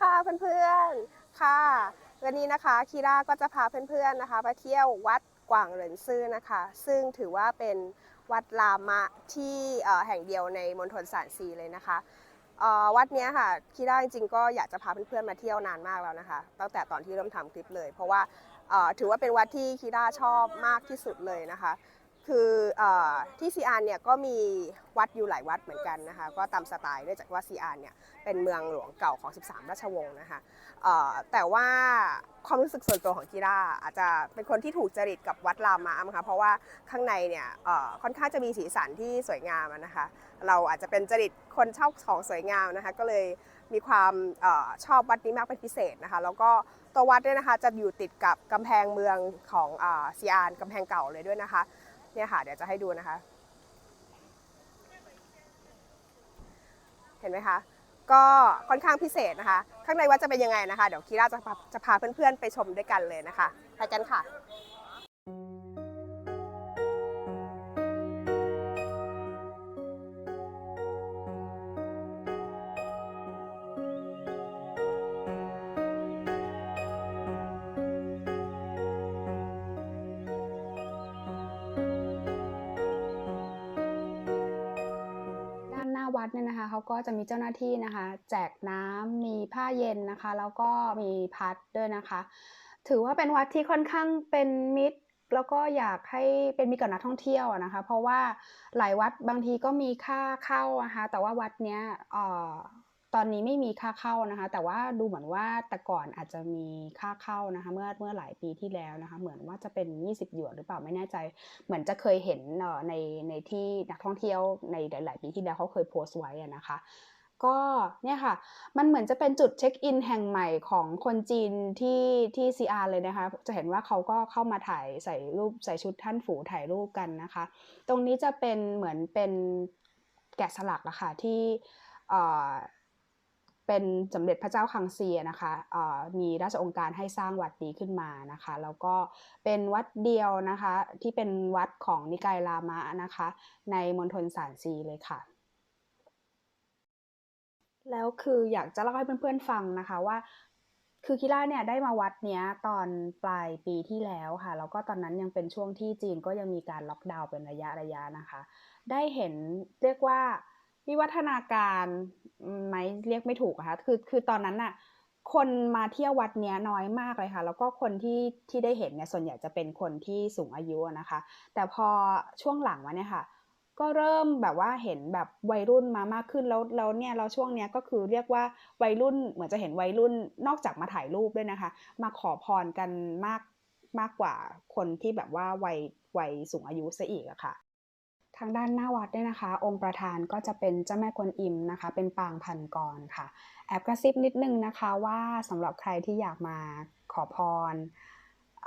ค่ะเพื่อนๆค่ะ วันนี้นะคะคีราก็จะพาเพื่อนๆนะคะไปเที่ยววัดกวางเหรินซื่อนะคะ ซึ่งถือว่าเป็นวัดลามะที่แห่งเดียวในมณฑลสานซีเลยนะคะวัดนี้ค่ะคีราจริงๆก็อยากจะพาเพื่อนๆมาเที่ยวนานมากแล้วนะคะ ตั้งแต่ตอนที่เริ่มทำคลิปเลย เพราะว่าถือว่าเป็นวัดที่คีราชอบมากที่สุดเลยนะคะ คืออที่ซีอานเนี่ยก็มีวัดอยู่หลายวัดเหมือนกันนะคะก็ตามสไตล์เนื่องจากว่าซีอานเนี่ยเป็นเมืองหลวงเก่าของ 13 ราชวงศ์นะคะแต่ว่าความรู้สึกส่วนตัวของกีราอาจจะเป็นคนที่ถูกจริตกับวัดรามะมั้งคะเพราะว่าข้างในเนี่ยค่อนข้างจะมีสีสันที่สวยงามนะคะ เราอาจจะเป็นจริตคนชอบของสวยงามนะคะก็เลยมีความอชอบวัดนี้มากเป็นพิเศษนะคะ แล้วก็ตัววัดเนี่ยนะคะจะอยู่ติดกับกำแพงเมืองของอซีอานกำแพงเก่าเลยด้วยนะคะ เนี่ยค่ะเดี๋ยวจะให้ดูนะคะ เห็นไหมคะ ก็ค่อนข้างพิเศษนะคะ ข้างในวัดจะเป็นยังไงนะคะ เดี๋ยวคีราจะพาจะพาเพื่อนๆไปชมด้วยกันเลยนะคะ ไปกันค่ะ วัดเนี่ยนะคะเขาก็จะมีเจ้าหน้าที่นะคะ แจกน้ำมีผ้าเย็นนะคะ แล้วก็มีพัดด้วยนะคะ ถือว่าเป็นวัดที่ค่อนข้างเป็นมิตรแล้วก็อยากให้เป็นมิตรกับนักท่องเที่ยวนะคะ เพราะว่าหลายวัดบางทีก็มีค่าเข้านะคะแต่ว่าวัดเนี้ยเอ่อ ตอนนี้ไม่มีค่าเข้านะคะ แต่ว่าดูเหมือนว่าแต่ก่อนอาจจะมีค่าเข้านะคะ เมื่อเมื่อหลายปีที่แล้วนะคะ เหมือนว่าจะเป็น 20 หยวนหรือเปล่าไม่แน่ใจ เหมือนจะเคยเห็นในในที่นักท่องเที่ยวในหลาย ๆ ปีที่แล้วเขาเคยโพสต์ไว้นะคะก็เนี่ยค่ะ มันเหมือนจะเป็นจุดเช็คอินแห่งใหม่ของคนจีนที่ที่ CR เลยนะคะ จะเห็นว่าเขาก็เข้ามาถ่ายใส่รูปใส่ชุดท่านฝูถ่ายรูปกันนะคะ ตรงนี้จะเป็นเหมือนเป็นแกะสลักอะค่ะที่ เป็นสมเด็จพระเจ้าคังซีอะนะคะมีราชองค์การให้สร้างวัดนี้ขึ้นมานะคะ แล้วก็เป็นวัดเดียวนะคะที่เป็นวัดของนิกายลามะนะคะ ในมณฑลสานซีเลยค่ะ แล้วคืออยากจะเล่าให้เพื่อนๆฟังนะคะว่าคือคิร่าเนี่ยได้มาวัดเนี้ยตอนปลายปีที่แล้วค่ะแล้วก็ตอนนั้นยังเป็นช่วงที่จีนก็ยังมีการล็อกดาวน์เป็นระยะระยะนะคะ ได้เห็นเรียกว่า วิวัฒนาการอืมไหมเรียกไม่ถูกอะคะคือคือตอนนั้นน่ะคนมาเที่ยววัดเนี้ยน้อยมากเลยค่ะ แล้วก็คนที่ที่ได้เห็นเนี่ยส่วนใหญ่จะเป็นคนที่สูงอายุนะคะ แต่พอช่วงหลังมาเนี่ยค่ะ ก็เริ่มแบบว่าเห็นแบบวัยรุ่นมามากขึ้นแล้วแล้วเนี่ยเราช่วงเนี้ยก็คือเรียกว่าวัยรุ่นเหมือนจะเห็นวัยรุ่นนอกจากมาถ่ายรูปด้วยนะคะ มาขอพรกันมากมากกว่าคนที่แบบว่าวัยวัยสูงอายุซะอีกอะค่ะ ทางด้านหน้าวัดเนี่ยนะคะ องค์ประธานก็จะเป็นเจ้าแม่กวนอิมนะคะ เป็นปางพันกรค่ะ แอบกระซิบนิดนึงนะคะว่าสำหรับใครที่อยากมาขอพร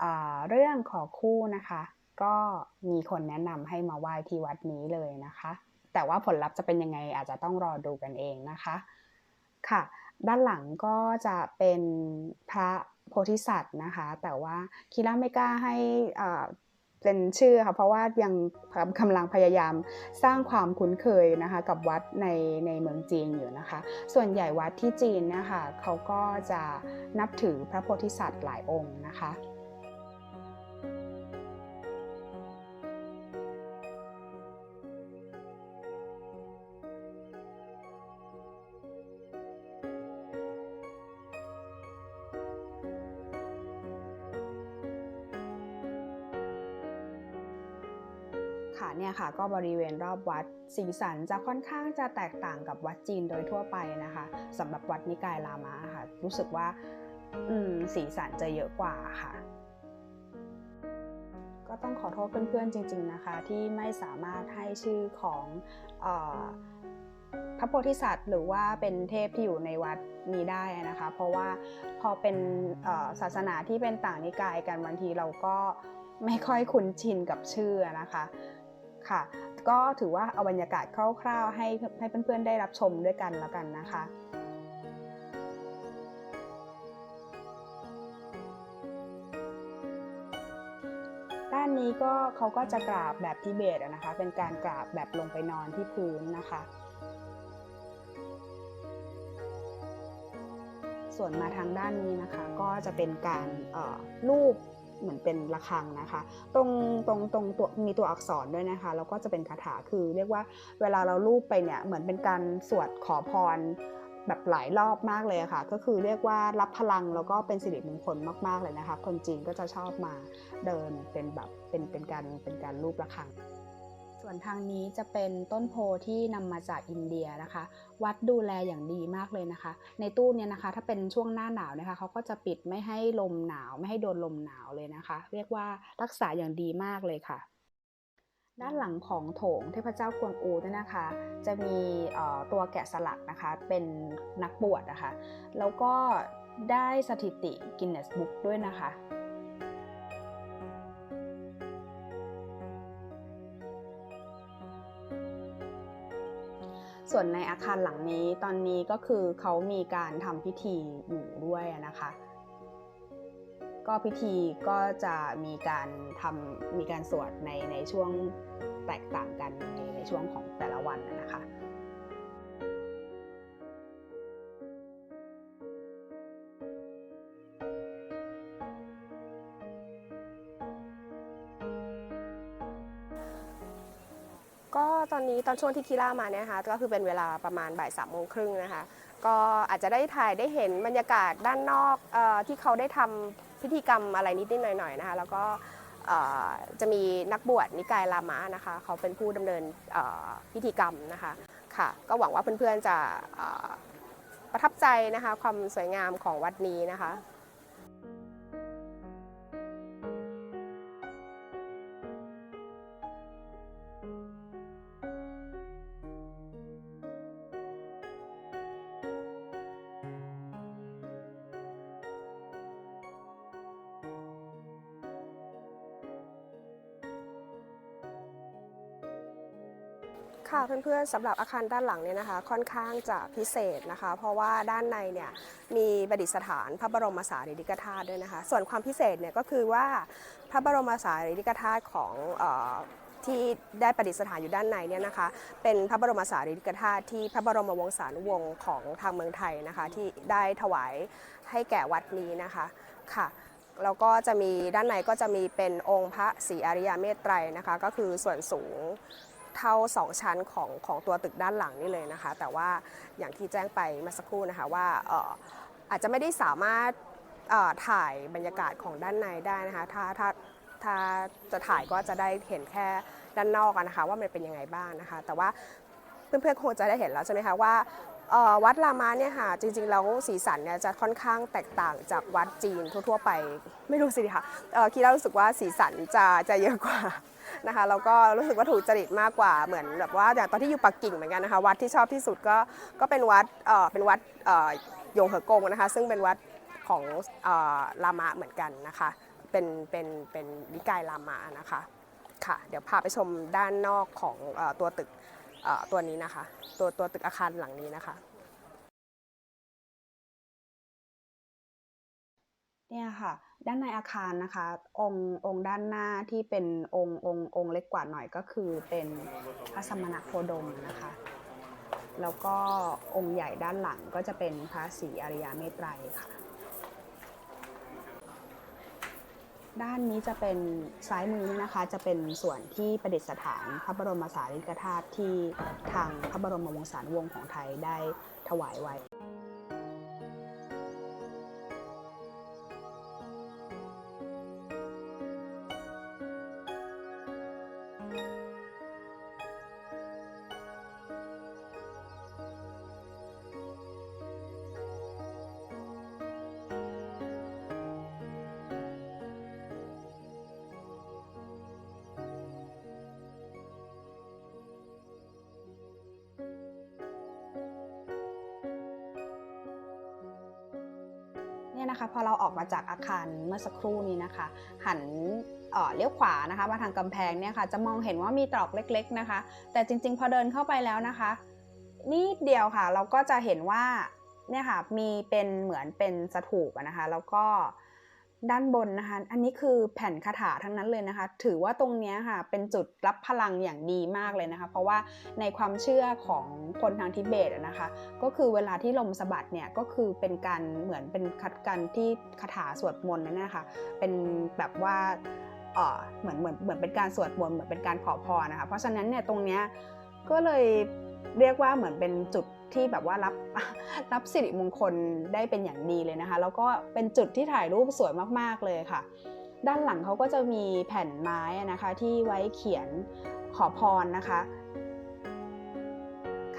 อ่าเรื่องขอคู่นะคะ ก็มีคนแนะนำให้มาไหว้ที่วัดนี้เลยนะคะ แต่ว่าผลลัพธ์จะเป็นยังไงอาจจะต้องรอดูกันเองนะคะค่ะ ด้านหลังก็จะเป็นพระโพธิสัตว์นะคะ แต่ว่าคิร่าไม่กล้าให้อ่า เป็นชื่อค่ะเพราะว่ายังกำลังพยายามสร้างความคุ้นเคยนะคะกับวัดในในเมืองจีนอยู่นะคะ ส่วนใหญ่วัดที่จีนนะคะเขาก็จะนับถือพระโพธิสัตว์หลายองค์นะคะ ค่ะเนี่ยค่ะ ก็บริเวณรอบวัดสีสันจะค่อนข้างจะแตกต่างกับวัดจีนโดยทั่วไปนะคะสำหรับวัดนิกายลามะค่ะ รู้สึกว่าสีสันจะเยอะกว่าค่ะ ก็ต้องขอโทษเพื่อนๆจริง ๆนะคะ ที่ไม่สามารถให้ชื่อของอพระโพธิสัตว์หรือว่าเป็นเทพที่อยู่ในวัดนี้ได้นะคะ เพราะว่าพอเป็นศาสนาที่เป็นต่างนิกายกันบางทีเราก็ไม่ค่อยคุ้นชินกับชื่อนะคะ ค่ะ ก็ถือว่าเอาบรรยากาศคร่าวๆ ให้ให้เพื่อนๆได้รับชมด้วยกันแล้วกันนะคะด้านนี้ก็เขาก็จะกราบแบบทิเบตนะคะ เป็นการกราบแบบลงไปนอนที่พื้นนะคะ ส่วนมาทางด้านนี้นะคะ ก็จะเป็นการเอ่อรูป เหมือนเป็นระฆังนะคะ ตรงตรงตรงตัวมีตัวอักษรด้วยนะคะแล้วก็จะเป็นคาถาคือเรียกว่าเวลาเราลูบไปเนี่ยเหมือนเป็นการสวดขอพรแบบหลายรอบมากเลยะค่ะ ก็คือเรียกว่ารับพลังแล้วก็เป็นสิริมงคลมากๆเลยนะคะ คนจีนก็จะชอบมาเดินเป็นแบบเป็นเป็นการเป็นการรูประฆัง ส่วนทางนี้จะเป็นต้นโพที่นำมาจากอินเดียนะคะ วัดดูแลอย่างดีมากเลยนะคะ ในตู้เนี่ยนะคะ ถ้าเป็นช่วงหน้าหนาวนะคะเขาก็จะปิดไม่ให้ลมหนาว ไม่ให้โดนลมหนาวเลยนะคะ เรียกว่ารักษาอย่างดีมากเลยค่ะ ด้านหลังของโถงเทพเจ้ากวนอูเนี่ยนะคะ จะมีตัวแกะสลักนะคะ เป็นนักบวชนะคะ แล้วก็ได้สถิติกินเนสบุ๊กด้วยนะคะ ส่วนในอาคารหลังนี้ตอนนี้ก็คือเขามีการทำพิธีอยู่ด้วยนะคะ ก็พิธีก็จะมีการทำมีการสวดในในช่วงแตกต่างกันในในช่วงของแต่ละวันนะคะ ตอนนี้ตอนช่วงที่คีร่ามาเนี่ยนะคะก็คือเป็นเวลาประมาณบ่ายสามโมงครึ่งนะคะก็อาจจะได้ถ่ายได้เห็นบรรยากาศด้านนอกอที่เขาได้ทำพิธีกรรมอะไรนิดๆหน่อยๆนะคะแล้วก็จะมีนักบวชนิกายลามะนะคะเขาเป็นผู้ดำเนินพิธีกรรมนะคะค่ะก็หวังว่าเพื่อนๆจะประทับใจนะคะความสวยงามของวัดนี้นะคะ ค่ะเพื่อนๆสำหรับอาคารด้านหลังเนี่ยนะคะค่อนข้างจะพิเศษนะคะ เพราะว่าด้านในเนี่ยมีประดิษฐานพระบรมสารีริกธาตุด้วยนะคะ ส่วนความพิเศษเนี่ยก็คือว่าพระบรมสารีริกธาตุของออที่ได้ประดิษฐานอยู่ด้านในเนี่ยนะคะ เป็นพระบรมสารีริกธาตุที่พระบรมวงศานุวงศ์ของทางเมืองไทยนะคะ ที่ได้ถวายให้แก่วัดนี้นะคะค่ะแล้วก็จะมีด้านในก็จะมีเป็นองค์พระศรีอริยเมตไตรนะคะ ก็คือส่วนสูง เท่า 2 ชั้นของของตัวตึกด้านหลังนี่เลยนะคะ แต่ว่าอย่างที่แจ้งไปเมื่อสักครู่นะคะว่าอาจจะไม่ได้สามารถถ่ายบรรยากาศของด้านในได้นะคะถ้าถ้าถ้าจะถ่ายก็จะได้เห็นแค่ด้านนอกนะคะ ว่ามันเป็นยังไงบ้างนะคะ แต่ว่าเพื่อนๆคงจะได้เห็นแล้วใช่ไหมคะว่า วัดรามาเนี่ยค่ะจริงๆแล้วสีสันเนี่ยจะค่อนข้างแตกต่างจากวัดจีนทั่วๆไปไม่รู้สิค่ะคิดแล้วรู้สึกว่าสีสันจะจะเยอะกว่านะคะแล้วก็รู้สึกว่าถูกจริตมากกว่าเหมือนแบบว่าอย่างตอนที่อยู่ปักกิ่งเหมือนกันนะคะวัดที่ชอบที่สุดก็ก็เป็นวัดเอ่อเป็นวัดเอ่อยงเหอกงนะคะซึ่งเป็นวัดของเอ่อลามะเหมือนกันนะคะเป็นเป็นเป็นนิกายลามะนะคะค่ะเดี๋ยวพาไปชมด้านนอกของตัวตึก ตัวนี้นะคะ ตัวตัวตึกอาคารหลังนี้นะคะเนี่ยค่ะด้านในอาคารนะคะ องค์องค์ด้านหน้าที่เป็นองค์องค์องค์เล็กกว่าหน่อยก็คือเป็นพระสมณโคดมนะคะ แล้วก็องค์ใหญ่ด้านหลังก็จะเป็นพระศรีอริยเมตไตรค่ะ ด้านนี้จะเป็นซ้ายมือนี่นะคะ จะเป็นส่วนที่ประดิษฐานพระบรมสารีริกธาตุที่ทางพระบรมวงศานุวงศ์ของไทยได้ถวายไว้ นะคะพอเราออกมาจากอาคารเมื่อสักครู่นี้นะคะ หันเเลี้ยวขวานะคะมาทางกำแพงเนี่ยค่ะจะมองเห็นว่ามีตรอกเล็ก ๆนะคะ แต่จริง ๆ พอเดินเข้าไปแล้วนะคะนิดเดียวค่ะ เราก็จะเห็นว่าเนี่ยค่ะมีเป็นเหมือนเป็นสถูปนะคะ แล้วก็ ด้านบนนะคะ อันนี้คือแผ่นคาถาทั้งนั้นเลยนะคะ ถือว่าตรงนี้ค่ะเป็นจุดรับพลังอย่างดีมากเลยนะคะ เพราะว่าในความเชื่อของคนทางทิเบตนะคะ ก็คือเวลาที่ลมสะบัดเนี่ยก็คือเป็นการเหมือนเป็นคัดกันที่คาถาสวดมนต์นั่นนะคะ เป็นแบบว่าเออเหมือนเหมือนเหมือนเป็นการสวดมนต์เหมือนเป็นการขอพรนะคะ เพราะฉะนั้นเนี่ยตรงเนี้ยก็เลยเรียกว่าเหมือนเป็นจุด ที่แบบว่ารับรับสิริมงคลได้เป็นอย่างดีเลยนะคะ แล้วก็เป็นจุดที่ถ่ายรูปสวยมากๆเลยค่ะ ด้านหลังเขาก็จะมีแผ่นไม้นะคะ ที่ไว้เขียนขอพรนะคะ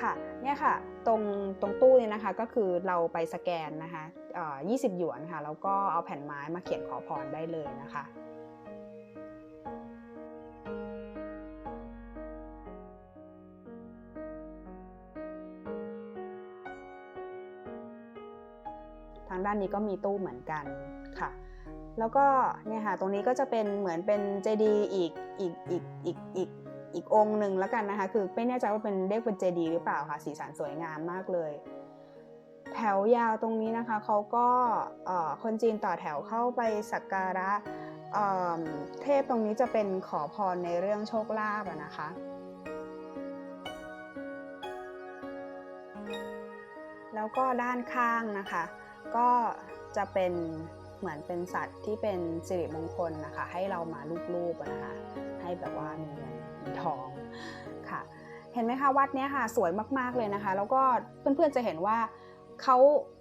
ค่ะเนี่ยค่ะตรงตรงตู้เนี่ยนะคะก็คือเราไปสแกนนะคะเอ่อ20หยวนค่ะแล้วก็เอาแผ่นไม้มาเขียนขอพรได้เลยนะคะางด้านนี้ก็มีตู้เหมือนกันค่ะ แล้วก็เนี่ยค่ะตรงนี้ก็จะเป็นเหมือนเป็นเจดีย์อีกอีกอีกอีกอีกอีกองหนึ่งแล้วกันนะคะ คือไม่แน่ใจว่าเป็นเรียกเป็นเจดีย์หรือเปล่าค่ะสีสันสวยงามมากเลย แถวยาวตรงนี้นะคะเขาก็คนจีนต่อแถวเข้าไปสักการะเเทพตรงนี้จะเป็นขอพรในเรื่องโชคลาภนะคะแล้วก็ด้านข้างนะคะ ก็จะเป็นเหมือนเป็นสัตว์ที่เป็นสิริมงคลนะคะ ให้เรามาลูบๆนะคะ ให้แบบว่ามีเงินมีทองค่ะ เห็นไหมคะวัดเนี้ยค่ะสวยมากๆเลยนะคะ แล้วก็เพื่อนๆจะเห็นว่าเขา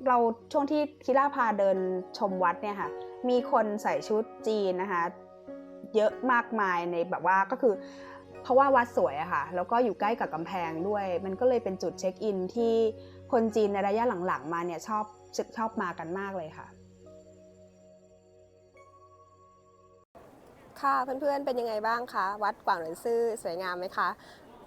เราช่วงที่คิราพาเดินชมวัดเนี่ยค่ะ มีคนใส่ชุดจีนนะคะ เยอะมากมายในแบบว่าก็คือเพราะว่าวัดสวยอะค่ะ แล้วก็อยู่ใกล้กับกำแพงด้วย มันก็เลยเป็นจุดเช็คอินที่คนจีนในระยะหลังๆ มาเนี่ยชอบ ชอบมากันมากเลยค่ะ ค่ะเพื่อนๆเป็นยังไงบ้างคะวัดกวางเหรินซื่อสวยงามไหมคะ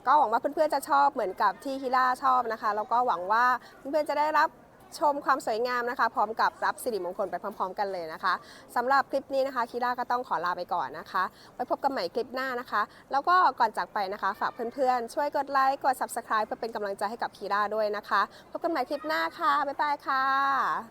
ก็หวังว่าเพื่อนๆจะชอบเหมือนกับที่ฮิล่าชอบนะคะแล้วก็หวังว่าเพื่อนๆจะได้รับ ชมความสวยงามนะคะ พร้อมกับรับสิริมงคลไปพร้อม ๆ กันเลยนะคะสำหรับคลิปนี้นะคะคีร่าก็ต้องขอลาไปก่อนนะคะ ไว้พบกันใหม่คลิปหน้านะคะ แล้วก็ก่อนจากไปนะคะ ฝากเพื่อนๆ ช่วยกดไลค์กด subscribe เพื่อเป็นกำลังใจให้กับคีร่าด้วยนะคะ พบกันใหม่คลิปหน้าค่ะบ๊ายบายค่ะ